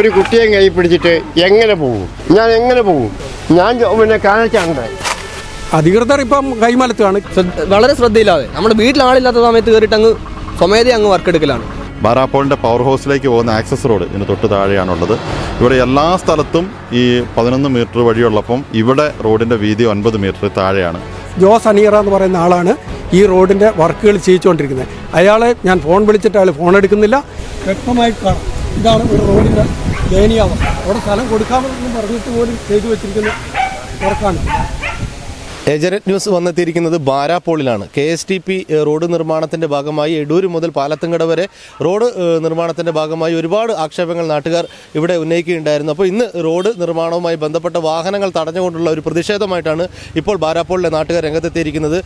ഒരു കുട്ടിയെ കൈ പിടിച്ചിട്ട് എങ്ങനെ പോകും ഞാൻ എങ്ങനെ പോകും ഞാൻ പിന്നെ കാണിച്ചാണ്ട് അധികൃതർ ഇപ്പം കൈമലത്താണ് വളരെ ശ്രദ്ധയില്ലാതെ. നമ്മുടെ വീട്ടിൽ ആളില്ലാത്ത സമയത്ത് കയറിയിട്ട് അങ്ങ് സ്വമേധ അങ്ങ് വർക്ക് എടുക്കലാണ് ബാരാപ്പോളിന്റെ പവർ ഹൗസിലേക്ക് പോകുന്ന ആക്സസ് റോഡ് ഇതിന് തൊട്ട് താഴെയാണുള്ളത്. ഇവിടെ എല്ലാ സ്ഥലത്തും ഈ പതിനൊന്ന് മീറ്റർ വഴിയുള്ളപ്പം ഇവിടെ റോഡിന്റെ വീതി ഒൻപത് മീറ്റർ താഴെയാണ്. ജോസ് അനിയറ എന്ന് പറയുന്ന ആളാണ് ഈ റോഡിന്റെ വർക്കുകൾ ചെയ്യിച്ചുകൊണ്ടിരിക്കുന്നത്. അയാളെ ഞാൻ ഫോൺ വിളിച്ചിട്ട് അയാൾ ഫോൺ എടുക്കുന്നില്ല. വ്യക്തമായി കാണാം. ഇതാണ് ഒരു റോഡിന്റെ ദയനീയാവസ്ഥ. അവിടെ സ്ഥലം കൊടുക്കാമെന്ന് പറഞ്ഞിട്ട് പോലും ചെയ്തു വെച്ചിരിക്കുന്ന വർക്കാണ് ഏജനറ്റ് ന്യൂസ് വന്നെത്തിയിരിക്കുന്നത് ബാരാപോളിലാണ് K S T P road നിർമ്മാണത്തിന്റെ ഭാഗമായി എടൂര് മുതൽ പാലത്തങ്കട വരെ റോഡ് നിർമ്മാണത്തിന്റെ ഭാഗമായി ഒരുപാട് ആക്ഷേപങ്ങൾ നാട്ടുകാർ ഇവിടെ ഉന്നയിക്കുകയുണ്ടായിരുന്നു. അപ്പോൾ ഇന്ന് റോഡ് നിർമ്മാണവുമായി ബന്ധപ്പെട്ട വാഹനങ്ങൾ തടഞ്ഞുകൊണ്ടുള്ള ഒരു പ്രതിഷേധമായിട്ടാണ് ഇപ്പോൾ ബാരാപ്പോളിലെ നാട്ടുകാർ രംഗത്തെത്തിയിരിക്കുന്നത്.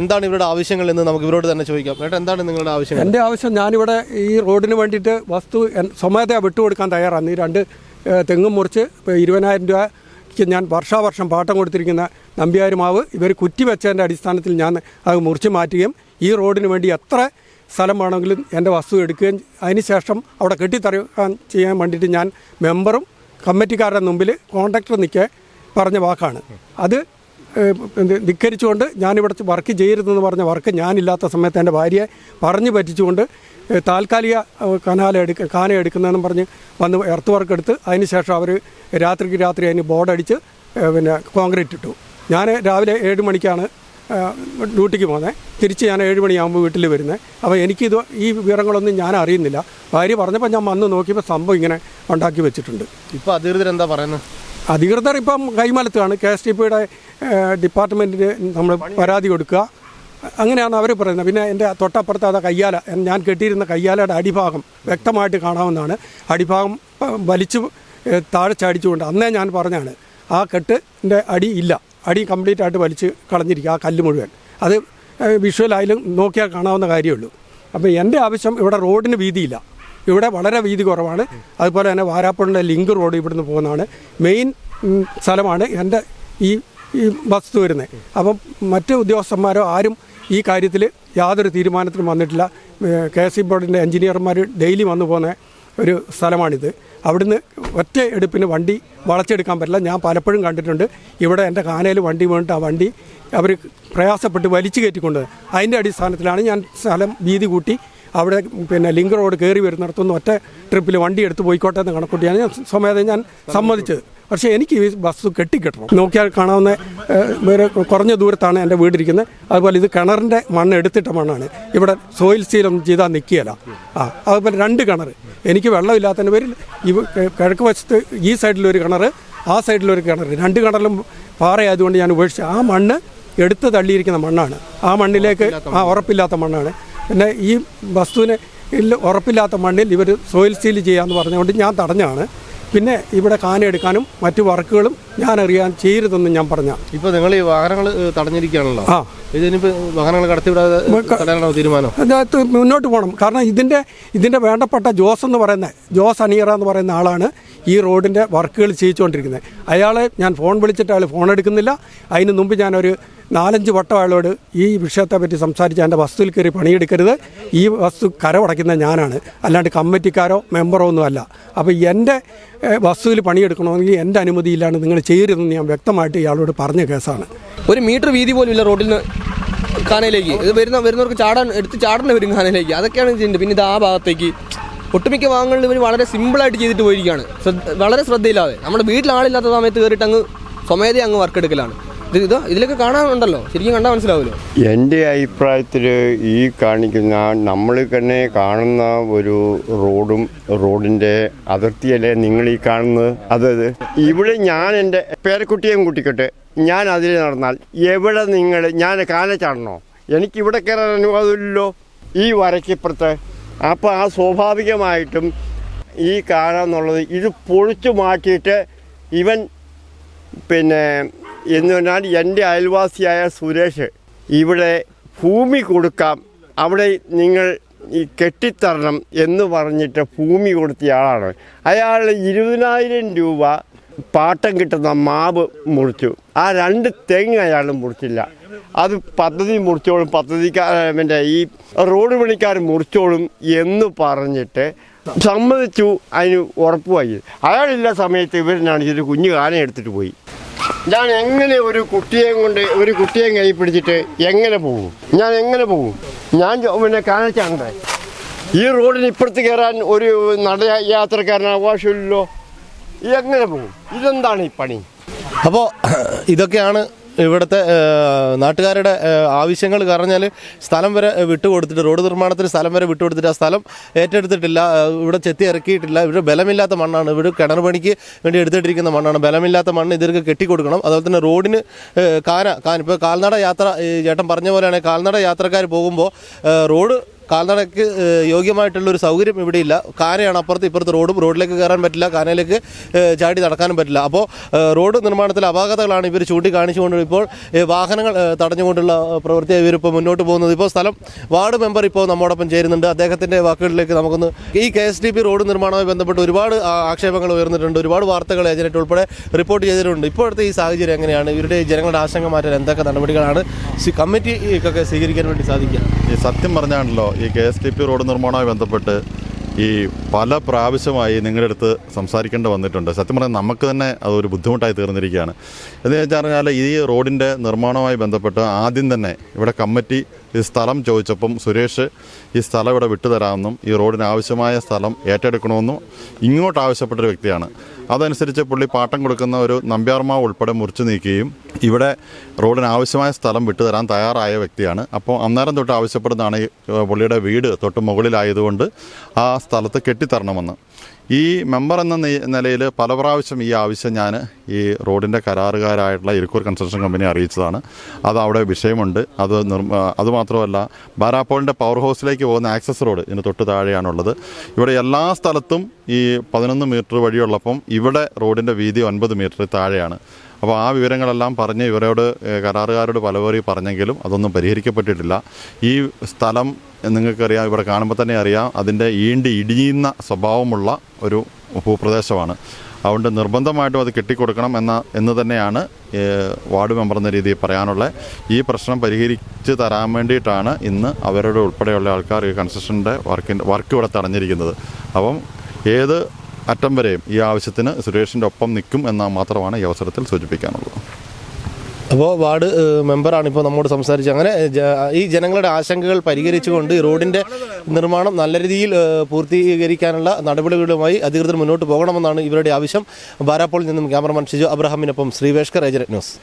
എന്താണ് ഇവരുടെ ആവശ്യങ്ങൾ എന്ന് നമുക്ക് ഇവരോട് തന്നെ ചോദിക്കാം. ഏട്ടാ എന്താണ് നിങ്ങളുടെ ആവശ്യം എന്റെ ആവശ്യം ഞാനിവിടെ ഈ റോഡിന് വേണ്ടിയിട്ട് വസ്തു സ്വമേധയാ വിട്ടുകൊടുക്കാൻ തയ്യാറാണ്. ഈ രണ്ട് തെങ്ങും മുറിച്ച് ഇരുപതിനായിരം രൂപയ്ക്ക് ഞാൻ വർഷാവർഷം പാട്ടം കൊടുത്തിരിക്കുന്ന നമ്പ്യാരുമാവ് ഇവർ കുറ്റിവെച്ചതിന്റെ അടിസ്ഥാനത്തിൽ ഞാൻ അത് മുറിച്ച് മാറ്റുകയും ഈ റോഡിന് വേണ്ടി എത്ര സ്ഥലം വേണമെങ്കിലും എന്റെ വസ്തു എടുക്കുകയും അതിനുശേഷം അവിടെ കെട്ടിത്തറയാൻ ചെയ്യാൻ വേണ്ടിയിട്ട് ഞാൻ മെമ്പറും കമ്മിറ്റിക്കാരുടെ മുമ്പിൽ കോൺട്രാക്ടർ നിൽക്കെ പറഞ്ഞ വാക്കാണ്. അത് ധിക്കരിച്ചുകൊണ്ട് ഞാനിവിടെ വർക്ക് ചെയ്യരുതെന്ന് പറഞ്ഞ വർക്ക് ഞാനില്ലാത്ത സമയത്ത് എന്റെ ഭാര്യയെ പറഞ്ഞു പറ്റിച്ചുകൊണ്ട് താൽക്കാലിക കനാല എടുക്ക കാന എടുക്കുന്നതെന്നും പറഞ്ഞ് വന്ന് എർത്ത് വർക്ക് എടുത്ത് അതിന് ശേഷം അവർ രാത്രിക്ക് രാത്രി അതിന് ബോർഡടിച്ച് പിന്നെ കോൺക്രീറ്റ് ഇട്ടു ഞാൻ രാവിലെ ഏഴ് മണിക്കാണ് ഡ്യൂട്ടിക്ക് പോകുന്നത് തിരിച്ച് ഞാൻ ഏഴ് മണിയാകുമ്പോൾ വീട്ടിൽ വരുന്നത് അപ്പോൾ എനിക്കിത് ഈ വിവരങ്ങളൊന്നും ഞാൻ അറിയുന്നില്ല. ഭാര്യ പറഞ്ഞപ്പോൾ ഞാൻ വന്ന് നോക്കിയപ്പോൾ സംഭവം ഇങ്ങനെ ഉണ്ടാക്കി വെച്ചിട്ടുണ്ട്. ഇപ്പോൾ അധികൃതർ എന്താ പറയുന്നത് അധികൃതർ ഇപ്പം കൈമലത്താണ്. കെ എസ് ടി പിയുടെ ഡിപ്പാർട്ട്മെന്റിന് നമ്മൾ പരാതി കൊടുക്കുക. അങ്ങനെയാണ് അവർ പറയുന്നത്. പിന്നെ എന്റെ തൊട്ടപ്പുറത്ത് അത് കയ്യാല ഞാൻ കെട്ടിയിരുന്ന കയ്യാലയുടെ അടിഭാഗം വ്യക്തമായിട്ട് കാണാവുന്നതാണ്. അടിഭാഗം വലിച്ചു താഴെ ചാടിച്ചുകൊണ്ട് അന്നേ ഞാൻ പറഞ്ഞാണ് ആ കെട്ടിന്റെ അടി ഇല്ല. അടി കംപ്ലീറ്റ് ആയിട്ട് വലിച്ച് കളഞ്ഞിരിക്കുക ആ കല്ല് മുഴുവൻ. അത് വിഷ്വലായാലും നോക്കിയാൽ കാണാവുന്ന കാര്യമുള്ളൂ അപ്പോൾ എന്റെ ആവശ്യം ഇവിടെ റോഡിന് വീതിയില്ല. ഇവിടെ വളരെ വീതി കുറവാണ്. അതുപോലെ തന്നെ വാരാപ്പുഴയുടെ ലിങ്ക് റോഡ് ഇവിടുന്ന് പോകുന്നതാണ്. മെയിൻ സ്ഥലമാണ് എന്റെ ഈ ഈ വസ്തു വരുന്നത് അപ്പം മറ്റ് ഉദ്യോഗസ്ഥന്മാരോ ആരും ഈ കാര്യത്തിൽ യാതൊരു തീരുമാനത്തിനും വന്നിട്ടില്ല. കെ എസ് സി ബോർഡിന്റെ എഞ്ചിനീയർമാർ ഡെയിലി വന്നു പോകുന്ന ഒരു സ്ഥലമാണിത്. അവിടുന്ന് ഒറ്റ എടുപ്പിന് വണ്ടി വളച്ചെടുക്കാൻ പറ്റില്ല. ഞാൻ പലപ്പോഴും കണ്ടിട്ടുണ്ട്. ഇവിടെ എന്റെ കാനയിൽ വണ്ടി വീണിട്ട് ആ വണ്ടി അവർ പ്രയാസപ്പെട്ട് വലിച്ചു കയറ്റിക്കൊണ്ട് അതിന്റെ അടിസ്ഥാനത്തിലാണ് ഞാൻ സ്ഥലം വീതി കൂട്ടി അവിടെ പിന്നെ ലിങ്ക് റോഡ് കയറി വരുന്നിടത്തുനിന്ന് ഒറ്റ ട്രിപ്പിൽ വണ്ടി എടുത്ത് പോയിക്കോട്ടെ എന്ന് കണക്കൂട്ടിയാണ് ഞാൻ സ്വമേധം ഞാൻ സമ്മതിച്ചത്. പക്ഷേ എനിക്ക് ഈ ബസ് കെട്ടിക്കെട്ടണം. നോക്കിയാൽ കാണാവുന്ന കുറഞ്ഞ ദൂരത്താണ് എന്റെ വീടിരിക്കുന്നത്. അതുപോലെ ഇത് കിണറിന്റെ മണ്ണ് എടുത്തിട്ട മണ്ണാണ്. ഇവിടെ സോയിൽ സീലൊന്നും ചെയ്താൽ നിൽക്കുകയില്ല. ആ അതുപോലെ രണ്ട് കിണർ. എനിക്ക് വെള്ളമില്ലാത്തതിന്റെ പേരിൽ ഈ കിഴക്ക് വശത്ത് ഈ സൈഡിലൊരു കിണർ ആ സൈഡിലൊരു കിണർ. രണ്ട് കിണറിലും പാറയായതുകൊണ്ട് ഞാൻ ഉപേക്ഷിച്ചു ആ മണ്ണ് എടുത്ത് തള്ളിയിരിക്കുന്ന മണ്ണാണ്. ആ മണ്ണിലേക്ക് ആ ഉറപ്പില്ലാത്ത മണ്ണാണ്. പിന്നെ ഈ വസ്തുവിന് ഉറപ്പില്ലാത്ത മണ്ണിൽ ഇവർ സോയിൽ സീൽ ചെയ്യാമെന്ന് പറഞ്ഞുകൊണ്ട് ഞാൻ തടഞ്ഞാണ് പിന്നെ ഇവിടെ കാന എടുക്കാനും മറ്റു വർക്കുകളും ഞാൻ അറിയാൻ ചെയ്യരുതെന്ന് ഞാൻ പറഞ്ഞ. ഇപ്പോൾ നിങ്ങൾ ഈ വാഹനങ്ങൾ തടഞ്ഞിരിക്കുകയാണല്ലോ. ആ. ഇതിനിപ്പോൾ വാഹനങ്ങൾ കടത്തിവിടാതെ തടയാനാണോ തീരുമാനം? അതിനകത്ത് മുന്നോട്ട് പോകണം. കാരണം ഇതിന്റെ ഇതിന്റെ വേണ്ടപ്പെട്ട ജോസ് എന്ന് പറയുന്ന ജോസ് അനിയറ എന്ന് പറയുന്ന ആളാണ് ഈ റോഡിന്റെ വർക്കുകൾ ചെയ്യിച്ചുകൊണ്ടിരിക്കുന്നത്. അയാളെ ഞാൻ ഫോൺ വിളിച്ചിട്ട് അയാൾ ഫോൺ എടുക്കുന്നില്ല. അതിന് മുമ്പ് ഞാനൊരു നാലഞ്ച് വട്ടം അയാളോട് ഈ വിഷയത്തെ പറ്റി സംസാരിച്ച് എന്റെ വസ്തുവിൽ കയറി പണിയെടുക്കരുത്. ഈ വസ്തു കരമടയ്ക്കുന്ന ഞാനാണ്. അല്ലാണ്ട് കമ്മിറ്റിക്കാരോ മെമ്പറോ ഒന്നും അല്ല. അപ്പോൾ എന്റെ വസ്തുവിൽ പണിയെടുക്കണമെങ്കിൽ എന്റെ അനുമതിയില്ലാണ്ട് നിങ്ങൾ ചെയ്യരുതെന്ന് ഞാൻ വ്യക്തമായിട്ട് ഇയാളോട് പറഞ്ഞ കേസാണ്. ഒരു മീറ്റർ വീതി പോലും ഇല്ല റോഡിൽ കാനയിലേക്ക്. ഇത് വരുന്ന വരുന്നവർക്ക് ചാടാൻ എടുത്ത് ചാടേണ്ടി വരും കാനയിലേക്ക്. അതൊക്കെയാണ് ചെയ്യുന്നത് പിന്നെ ഇത് ആ ഭാഗത്തേക്ക് ഒട്ടുമിക്ക ഭാഗങ്ങളിൽ ഇവർ വളരെ സിമ്പിളായിട്ട് ചെയ്തിട്ട് പോയിരിക്കുകയാണ്. വളരെ ശ്രദ്ധയില്ലാതെ. നമ്മുടെ വീട്ടിൽ ആളില്ലാത്ത സമയത്ത് കയറിയിട്ട് അങ്ങ് സ്വമേധ അങ്ങ് വർക്ക് എടുക്കലാണ് ഇത് ഇത് ഇതിലൊക്കെ കാണാനുണ്ടല്ലോ ശരിക്കും കണ്ടാൽ മനസ്സിലാവുമല്ലോ എന്റെ അഭിപ്രായത്തിൽ ഈ കാണിക്കുന്ന നമ്മൾ തന്നെ കാണുന്ന ഒരു റോഡും റോഡിന്റെ അതിർത്തിയല്ലേ നിങ്ങൾ ഈ കാണുന്നത്? അതായത് ഇവിടെ ഞാൻ എന്റെ പേരക്കുട്ടിയെയും കൂട്ടിക്കട്ടെ. ഞാൻ അതിൽ നടന്നാൽ എവിടെ നിങ്ങൾ ഞാൻ കാലച്ചാടണോ? എനിക്കിവിടെ കയറാൻ അനുവാദമില്ലല്ലോ. ഈ വരയ്ക്കിപ്പുറത്ത് അപ്പോൾ ആ സ്വാഭാവികമായിട്ടും ഈ കാണാന്നുള്ളത് ഇത് പൊളിച്ചു മാറ്റിയിട്ട് ഇവൻ പിന്നെ എന്ന് പറഞ്ഞാൽ എന്റെ അയൽവാസിയായ സുരേഷ് ഇവിടെ ഭൂമി കൊടുക്കാം. അവിടെ നിങ്ങൾ ഈ കെട്ടിത്തരണം എന്ന് പറഞ്ഞിട്ട് ഭൂമി കൊടുത്തയാളാണ് അയാൾ ഇരുപതിനായിരം രൂപ പാട്ടം കിട്ടുന്ന മാവ് മുറിച്ചു. ആ രണ്ട് തെങ്ങ് അയാൾ മുറിച്ചില്ല. അത് പദ്ധതി മുറിച്ചോളും പദ്ധതിക്കാരന്റെ ഈ റോഡ് പണിക്കാർ മുറിച്ചോളും എന്ന് പറഞ്ഞിട്ട് സമ്മതിച്ചു അതിന് ഉറപ്പുമായി. അയാളില്ല സമയത്ത് ഇവരിനാണ് ഇതൊരു കുഞ്ഞു കാലം എടുത്തിട്ട് പോയി. ഞാൻ എങ്ങനെ ഒരു കുട്ടിയെ കൊണ്ട് ഒരു കുട്ടിയെ കൈ പിടിച്ചിട്ട് എങ്ങനെ പോകും? ഞാൻ എങ്ങനെ പോകും? ഞാൻ പിന്നെ കാണിച്ചാണ്ടേ ഈ റോഡിന് ഇപ്പുറത്ത് കയറാൻ ഒരു നടയാത്രക്കാരന് അവകാശമില്ലല്ലോ എങ്ങനെ പോകും ഇതെന്താണ് ഈ പണി? അപ്പോൾ ഇതൊക്കെയാണ് ഇവിടുത്തെ നാട്ടുകാരുടെ ആവശ്യങ്ങൾ. പറഞ്ഞാൽ സ്ഥലം വരെ വിട്ടുകൊടുത്തിട്ട് റോഡ് നിർമ്മാണത്തിന് സ്ഥലം വരെ വിട്ടുകൊടുത്തിട്ട് ആ സ്ഥലം ഏറ്റെടുത്തിട്ടില്ല. ഇവിടെ ചെത്തി ഇറക്കിയിട്ടില്ല. ഇവിടെ ബലമില്ലാത്ത മണ്ണാണ്. ഇവിടെ കിണർ പണിക്ക് വേണ്ടി എടുത്തിട്ടിരിക്കുന്ന മണ്ണാണ്. ബലമില്ലാത്ത മണ്ണ് ഇതിർക്ക് കെട്ടിക്കൊടുക്കണം. അതുപോലെ തന്നെ റോഡിന് കാന കാന ഇപ്പോൾ കാൽനട യാത്ര ചേട്ടൻ പറഞ്ഞ പോലെയാണ് കാൽനട യാത്രക്കാർ പോകുമ്പോൾ റോഡ് കാൽനടയ്ക്ക് യോഗ്യമായിട്ടുള്ള ഒരു സൗകര്യം ഇവിടെ ഇല്ല കാനയാണ് അപ്പുറത്ത് ഇപ്പുറത്ത് റോഡും റോഡിലേക്ക് കയറാൻ പറ്റില്ല കാനയിലേക്ക് ചാടി നടക്കാനും പറ്റില്ല. അപ്പോൾ റോഡ് നിർമ്മാണത്തിലെ അപാകതകളാണ് ഇവർ ചൂണ്ടിക്കാണിച്ചുകൊണ്ട് ഇപ്പോൾ വാഹനങ്ങൾ തടഞ്ഞുകൊണ്ടുള്ള പ്രവൃത്തി ഇവരിപ്പോൾ മുന്നോട്ട് പോകുന്നത്. ഇപ്പോൾ സ്ഥലം വാർഡ് മെമ്പർ ഇപ്പോൾ നമ്മോടൊപ്പം ചേരുന്നുണ്ട്. അദ്ദേഹത്തിന്റെ വാക്കുകളിലേക്ക് നമുക്കൊന്ന് ഈ K S D P road നിർമ്മാണവുമായി ബന്ധപ്പെട്ട് ഒരുപാട് ആക്ഷേപങ്ങൾ ഉയർന്നിട്ടുണ്ട്. ഒരുപാട് വാർത്തകൾ ഏജനറ്റ് ഉൾപ്പെടെ റിപ്പോർട്ട് ചെയ്തിട്ടുണ്ട്. ഇപ്പോഴത്തെ ഈ സാഹചര്യം എങ്ങനെയാണ്? ഇവരുടെ ജനങ്ങളുടെ ആശങ്ക മാറ്റാൻ എന്തൊക്കെ നടപടികളാണ്? കമ്മിറ്റിക്കൊക്കെ സ്വീകരിക്കാൻ വേണ്ടി സാധിക്കുക. സത്യം പറഞ്ഞാണല്ലോ K S T P road നിർമ്മാണവുമായി ബന്ധപ്പെട്ട് ഈ പല പ്രാവശ്യമായി നിങ്ങളുടെ അടുത്ത് സംസാരിക്കേണ്ടി വന്നിട്ടുണ്ട്. സത്യം പറഞ്ഞാൽ നമുക്ക് തന്നെ അതൊരു ബുദ്ധിമുട്ടായി തീർന്നിരിക്കുകയാണ്. എന്ന് വെച്ചാൽ ഈ റോഡിന്റെ നിർമ്മാണവുമായി ബന്ധപ്പെട്ട് ആദ്യം തന്നെ ഇവിടെ കമ്മിറ്റി ഈ സ്ഥലം ചോദിച്ചപ്പം സുരേഷ് ഈ സ്ഥലം ഇവിടെ വിട്ടുതരാമെന്നും ഈ റോഡിന് ആവശ്യമായ സ്ഥലം ഏറ്റെടുക്കണമെന്നും ഇങ്ങോട്ട് ആവശ്യപ്പെട്ടൊരു വ്യക്തിയാണ്. അതനുസരിച്ച് പുള്ളി പാട്ടം കൊടുക്കുന്ന ഒരു നമ്പ്യാർമാവ് ഉൾപ്പെടെ മുറിച്ചു നീക്കുകയും ഇവിടെ റോഡിന് ആവശ്യമായ സ്ഥലം വിട്ടുതരാൻ തയ്യാറായ വ്യക്തിയാണ്. അപ്പോൾ അന്നേരം തൊട്ട് ആവശ്യപ്പെടുന്നതാണ് ഈ പുള്ളിയുടെ വീട് തൊട്ട് മുകളിലായതുകൊണ്ട് ആ സ്ഥലത്ത് കെട്ടിത്തരണമെന്ന്. ഈ മെമ്പർ എന്ന നിലയിൽ പല പ്രാവശ്യം ഈ ആവശ്യം ഞാൻ ഈ റോഡിന്റെ കരാറുകാരായിട്ടുള്ള ഇരിക്കൂർ കൺസ്ട്രക്ഷൻ കമ്പനി അറിയിച്ചതാണ്. അത് അവിടെ വിഷയമുണ്ട്. അത് നിർമ്മ അതുമാത്രമല്ല ബാരാപ്പോളിന്റെ പവർ ഹൗസിലേക്ക് പോകുന്ന ആക്സസ് റോഡ് ഇതിന് തൊട്ട് താഴെയാണുള്ളത്. ഇവിടെ എല്ലാ സ്ഥലത്തും ഈ പതിനൊന്ന് മീറ്റർ വഴിയുള്ളപ്പം ഇവിടെ റോഡിന്റെ വീതി ഒൻപത് മീറ്റർ താഴെയാണ്. അപ്പോൾ ആ വിവരങ്ങളെല്ലാം പറഞ്ഞ് ഇവരോട് കരാറുകാരോട് പലവരി പറഞ്ഞെങ്കിലും അതൊന്നും പരിഹരിക്കപ്പെട്ടിട്ടില്ല. ഈ സ്ഥലം നിങ്ങൾക്കറിയാം ഇവിടെ കാണുമ്പോൾ തന്നെ അറിയാം അതിന്റെ ഈണ്ടി ഇടിയുന്ന സ്വഭാവമുള്ള ഒരു ഭൂപ്രദേശമാണ്. അതുകൊണ്ട് നിർബന്ധമായിട്ടും അത് കെട്ടിക്കൊടുക്കണം എന്ന എന്ന് തന്നെയാണ് വാർഡ് മെമ്പർ എന്ന രീതിയിൽ പറയാനുള്ള ഈ പ്രശ്നം പരിഹരിച്ച് തരാൻ വേണ്ടിയിട്ടാണ് ഇന്ന് അവരുടെ ഉൾപ്പെടെയുള്ള ആൾക്കാർ ഈ കൺസ്ട്രക്ഷന്റെ വർക്കിന്റെ വർക്ക് ഇവിടെ തടഞ്ഞിരിക്കുന്നത്. അപ്പം ഏത് അറ്റം വരെയും ഈ ആവശ്യത്തിന് സുരേഷിന്റെ ഒപ്പം നിൽക്കും എന്ന് മാത്രമാണ് ഈ അവസരത്തിൽ സൂചിപ്പിക്കാനുള്ളത്. അപ്പോൾ വാർഡ് മെമ്പറാണ് ഇപ്പോൾ നമ്മോട് സംസാരിച്ചത്. അങ്ങനെ ഈ ജനങ്ങളുടെ ആശങ്കകൾ പരിഹരിച്ചുകൊണ്ട് ഈ റോഡിന്റെ നിർമ്മാണം നല്ല രീതിയിൽ പൂർത്തീകരിക്കാനുള്ള നടപടികളുമായി അധികൃതർ മുന്നോട്ട് പോകണമെന്നാണ് ഇവരുടെ ആവശ്യം. ബാരാപ്പോളിൽ നിന്നും ക്യാമറമാൻ ഷിജു അബ്രഹാമിനൊപ്പം ശ്രീവേഷ്കർ ഏജന്റ് ന്യൂസ്.